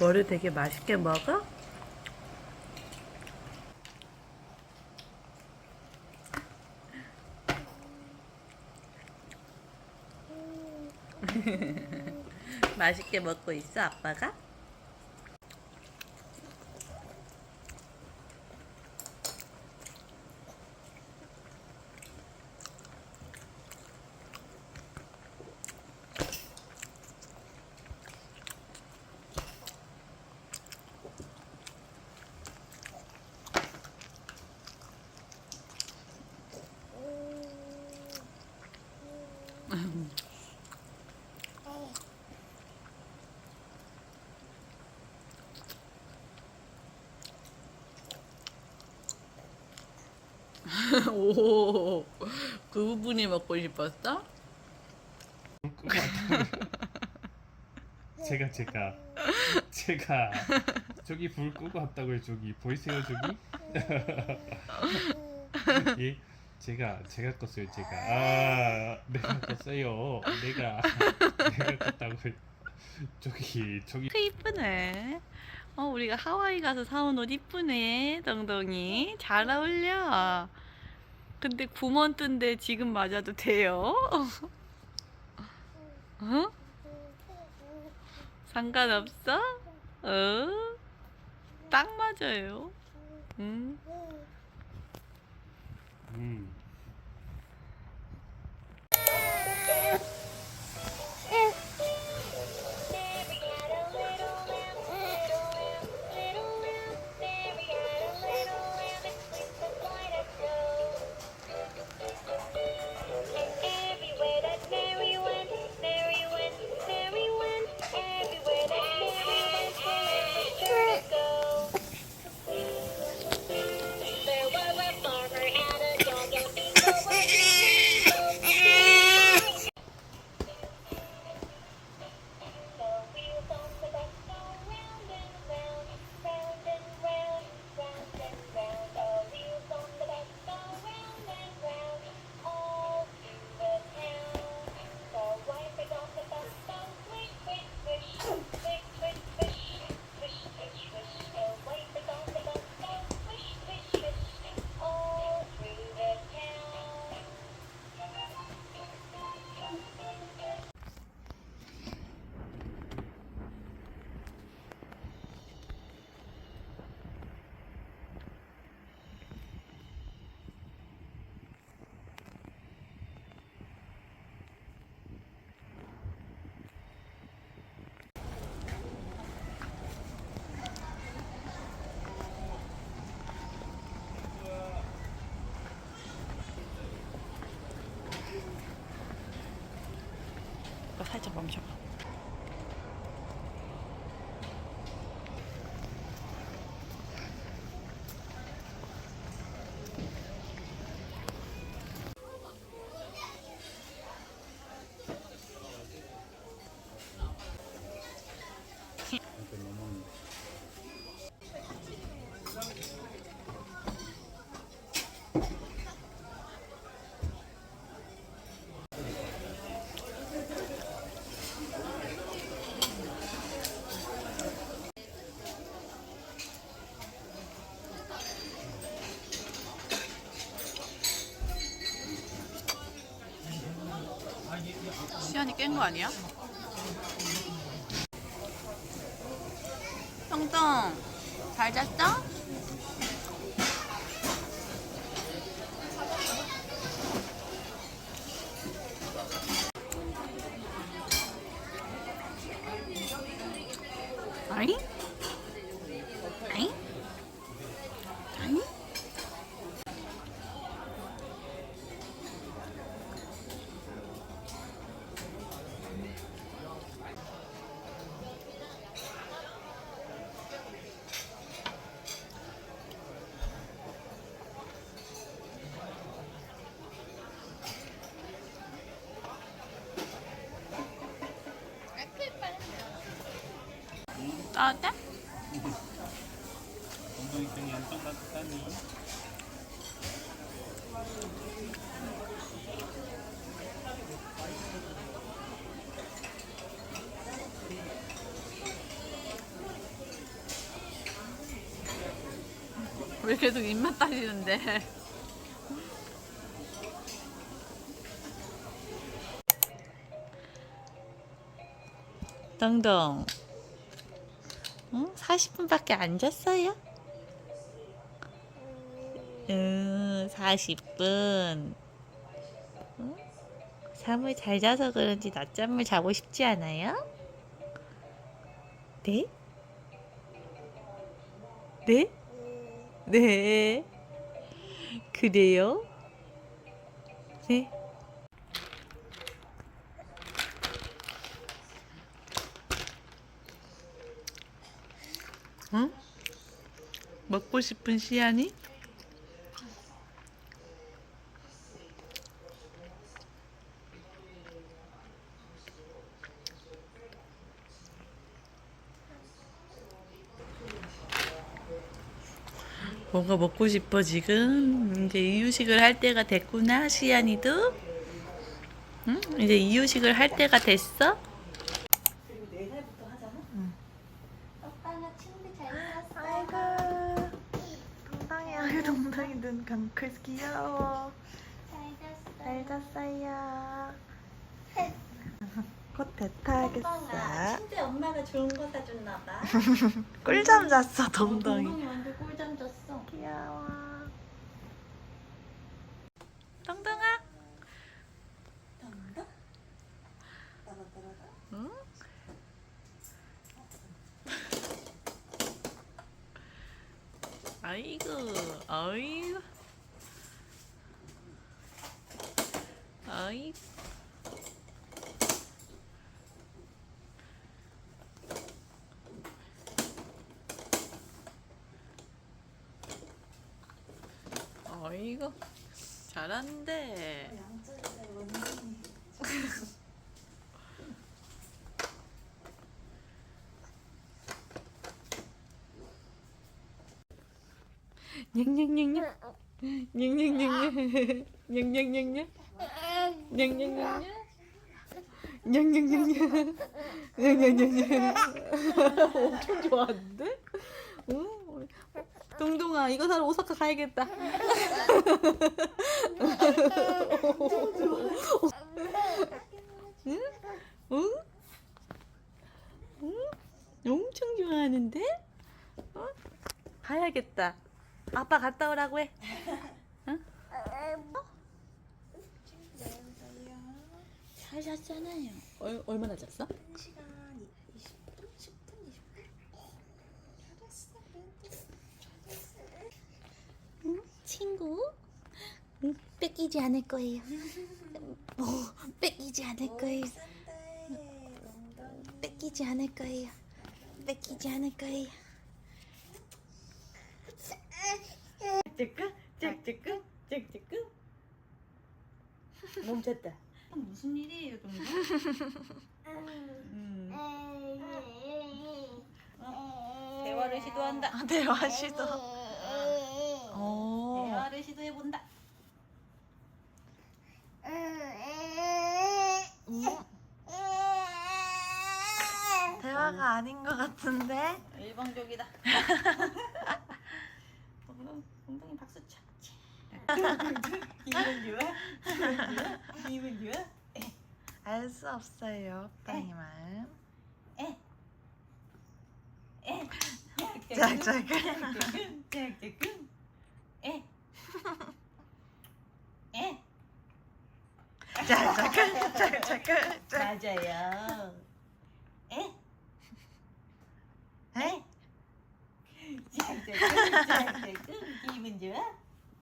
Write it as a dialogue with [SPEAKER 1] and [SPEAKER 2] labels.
[SPEAKER 1] 머리 되게 맛있게 먹어? 맛있게 먹고 있어 아빠가? 오, 그 부분이 먹고 싶었어?
[SPEAKER 2] 제가 제가 제가 저기 불 끄고 왔다고요 저기 보이세요 저기? 예 제가 제가 껐어요 제가 아 내가 껐어요 내가 내가 껐다고요 저기 저기
[SPEAKER 1] 그 이쁘네. 어, 우리가 하와이 가서 사온 옷 이쁘네, 덩덩이. 잘 어울려. 근데 구먼 뜬데 지금 맞아도 돼요? 어? 상관없어? 어? 딱 맞아요. 응. 嗯。 거 아니야? 똥똥 잘 잤어? 아니?
[SPEAKER 2] 나왔다?
[SPEAKER 3] 왜 계속 입맛 따시는데 땅땅 응? 40분밖에 안 잤어요? 응, 40분. 응? 잠을 잘 자서 그런지 낮잠을 자고 싶지 않아요? 네? 네? 네. 그래요? 네. 응? 먹고 싶은 시안이? 뭔가 먹고 싶어 지금 이제 이유식을 할 때가 됐구나 시안이도 응? 이제 이유식을 할 때가 됐어?
[SPEAKER 1] 오빠가 침대 잘 잤어.
[SPEAKER 4] 아이고 동당이 아유 감고 있어 귀여워
[SPEAKER 1] 잘 잤어.
[SPEAKER 4] 잘 잤어요 곧 대타하겠어
[SPEAKER 5] 침대 엄마가 좋은 거 사줬나 봐.
[SPEAKER 4] 꿀잠 잤어 동당이
[SPEAKER 5] 엉덩이 완전 꿀잠 잤어.
[SPEAKER 4] 귀여워
[SPEAKER 3] 덩덩아 아이고 아이고. 아이고 아이고 잘한대 냥냥냥냥 냥냥냥냥 냥냥냥냥 냥냥냥냥 냥냥냥냥 냥냥냥냥 엄청 좋아하는데? 어? 동동아 이거 사러 오사카 가야겠다 응? 응? 응? 엄청 좋아하는데? 어? 가야겠다. 아빠 갔다 오라고 해. 응? 잘 잤잖아요. 얼, 얼마나 잤어?
[SPEAKER 4] 1시간 20분? 10분? 20분?
[SPEAKER 5] 친구? 응, 뺏기지 않을 거예요. 뭐, 뺏기지 않을 거예요. 뺏기지 않을 거예요. 뺏기지 않을 거예요.
[SPEAKER 3] 짝짝꿍 짝짝꿍 짝짝꿍 멈췄다.
[SPEAKER 5] 무슨 일이에요, 동동?
[SPEAKER 3] 음.
[SPEAKER 5] 대화를 시도한다.
[SPEAKER 4] 아, 대화 시도
[SPEAKER 3] 어.
[SPEAKER 5] 대화를 시도해 본다.
[SPEAKER 4] 대화가 아닌 것 같은데
[SPEAKER 5] 일방적이다. 동동이 박수 쳐. 기분 좋아? 기분 좋아?
[SPEAKER 4] 알 수 없어요 오빠의 마음 짝짝꿍
[SPEAKER 5] 짝짝꿍. 에. 에.
[SPEAKER 4] 짝짝꿍 짝짝꿍 짝
[SPEAKER 5] 맞아요. 에.
[SPEAKER 4] 에?
[SPEAKER 5] 짝짝꿍, 짝짝꿍. 기분 좋아?